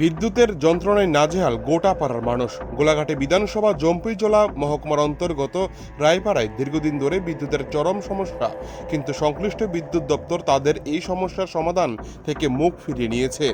বিদ্যুতের যন্ত্রণায় নাজেহাল গোটা পাড়ার মানুষ। গোলাঘাটে বিধানসভা জম্পুইজলা মহকুমার অন্তর্গত রায়পাড়ায় দীর্ঘদিন ধরে বিদ্যুতের চরম সমস্যা। কিন্তু সংশ্লিষ্ট বিদ্যুৎ দপ্তর তাদের এই সমস্যার সমাধান থেকে মুখ ফিরিয়ে নিয়েছে।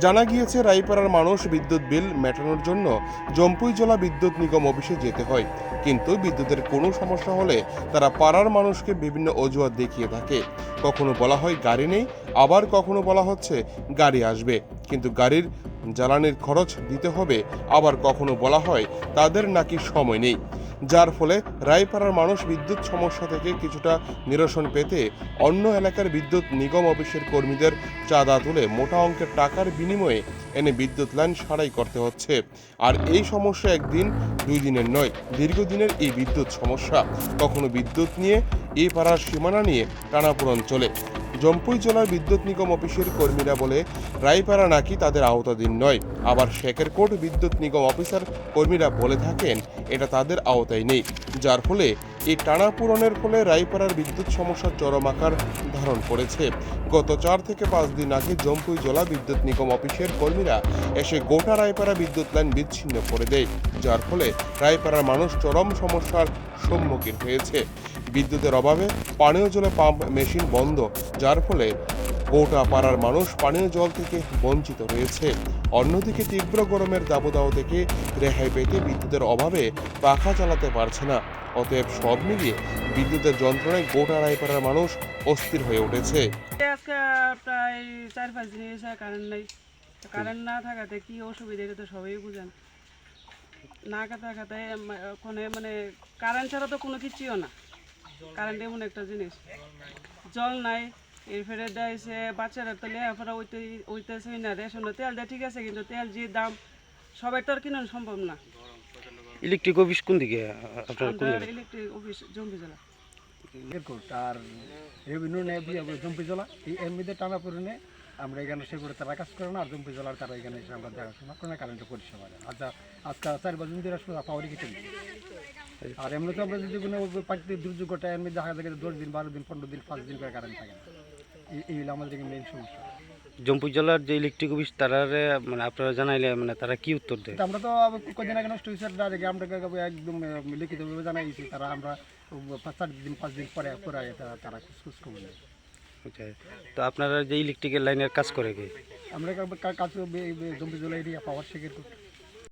জানা গিয়েছে, রায়পাড়ার মানুষ বিদ্যুৎ বিল মেটানোর জন্য জম্পুইজলা বিদ্যুৎ নিগম অফিসে যেতে হয়। কিন্তু বিদ্যুতের কোনো সমস্যা হলে তারা পাড়ার মানুষকে বিভিন্ন অজুহাত দেখিয়ে থাকে। কখনো বলা হয় গাড়ি নেই, আবার কখনো বলা হচ্ছে গাড়ি আসবে। কিন্তু গাড়ির জ্বালানির খরচ দিতে হবে, আবার কখনো বলা হয় তাদের নাকি সময় নেই। যার ফলে রায়পাড়ার মানুষ বিদ্যুৎ সমস্যা থেকে কিছুটা নিরসন পেতে অন্য এলাকার বিদ্যুৎ নিগম অফিসের কর্মীদের চাঁদা তুলে মোটা অঙ্কের টাকার বিনিময়ে এনে বিদ্যুৎ লাইন সারাই করতে হচ্ছে। আর এই সমস্যা একদিন, দুই দিনের নয়, দীর্ঘদিনের এই বিদ্যুৎ সমস্যা। কখনো বিদ্যুৎ নিয়ে এই পাড়ার সীমানা নিয়ে টানাপোড়ন চলে। জম্পুই জেলার বিদ্যুৎ নিগম অফিসের কর্মীরা বলে, রায়পাড়া নাকি তাদের আওতাধীন নয়। আবার শেখেরকোট বিদ্যুৎ নিগম অফিসার কর্মীরা বলে থাকেন, এটা তাদের আওতায় নেই। যার ফলে এই টানাপূরণের ফলে রায়পাড়ার বিদ্যুৎ সমস্যার চরম আকার ধারণ করেছে। গত চার থেকে পাঁচ দিন আগে জম্পুই জেলা বিদ্যুৎ নিগম অফিসের কর্মীরা এসে গোটা রায়পাড়া বিদ্যুৎ লাইন বিচ্ছিন্ন করে দেয়, যার ফলে রায়পাড়ার মানুষ চরম সমস্যার সম্মুখীন হয়েছে। বিদ্যুতের অভাবে পানীয় জলে পাম্প মেশিন বন্ধ, যার ফলে গোটা পাড়ার মানুষ পানীয় জল থেকে বঞ্চিত রয়েছে। অন্যদিকে তীব্র গরমের দাবদাহ থেকে রেহাই পেতে বিদ্যুতের অভাবে পাখা চালাতে পারছে না। অতএব সব মিলিয়ে বিদ্যুতের যন্ত্রণায় গোটা রায়পাড়ার মানুষ অস্থির হয়ে উঠেছে। প্রায় চার পাঁচ দিন এসে কারেন্ট নেই। কারেন্ট না থাকাতে কি অসুবিধা, এটা তো সবাই বুঝেন। না থাকাতে ওখানে মানে কারেন্ট ছাড়া তো কোনো কিছুও না। কারেন্ট এমন একটা জিনিস। জল নাই, এরপরে দেয়ছে বাচ্চারা তো লেখাপড়া ওইতে ওইতেছে না, রেশন, তেল দেয় ঠিক আছে, কিন্তু তেল যে দাম, সবাই তো আর কিনা সম্ভব না। ইলেকট্রিক অফিস কোন দিকে? আপনার কোন জায়গায়? ইলেকট্রিক অফিস জেলা। এয়ারপোর্ট আর রেভিনিউ নেয় জম্পি জলা। এই এর মধ্যে টানা পড়ে আমরা এখানে সে করে তারা কাজ করে না আর জম্পি জলার তারা এখানে এসে আমরা দেখাশোনা করে না কারেন্টের পরিষেবা দেয়। আচ্ছা আজকে চার বছর ধরে আসলে পাওয়ারই কেটে আর এমনিতে আমরা যদি কোনো প্রাকৃতিক দুর্যোগ মধ্যে দেখা যায় যে দশ দিন বারো দিন পনেরো দিন পাঁচ দিন করে কারেন্ট থাকে না। এই- হলো আমাদের মেইন সমস্যা। জম্পুর জেলার যে ইলেকট্রিক অফিস তারা মানে আপনারা জানাইলে মানে তারা কি উত্তর দেয়? আমরা তো কদিন আগে নষ্ট হয়েছে আগে আমরা একদম লিখিতভাবে জানাইছি তারা আমরা পাঁচ চার দিন পাঁচ দিন পরে পরে তারা তারা খোঁজ খবর নেয়। তো আপনারা যে ইলেকট্রিকের লাইনের কাজ করে কি? আমরা কাজ জম্পি জেলা এরিয়া পাওয়ার সেকেন্ড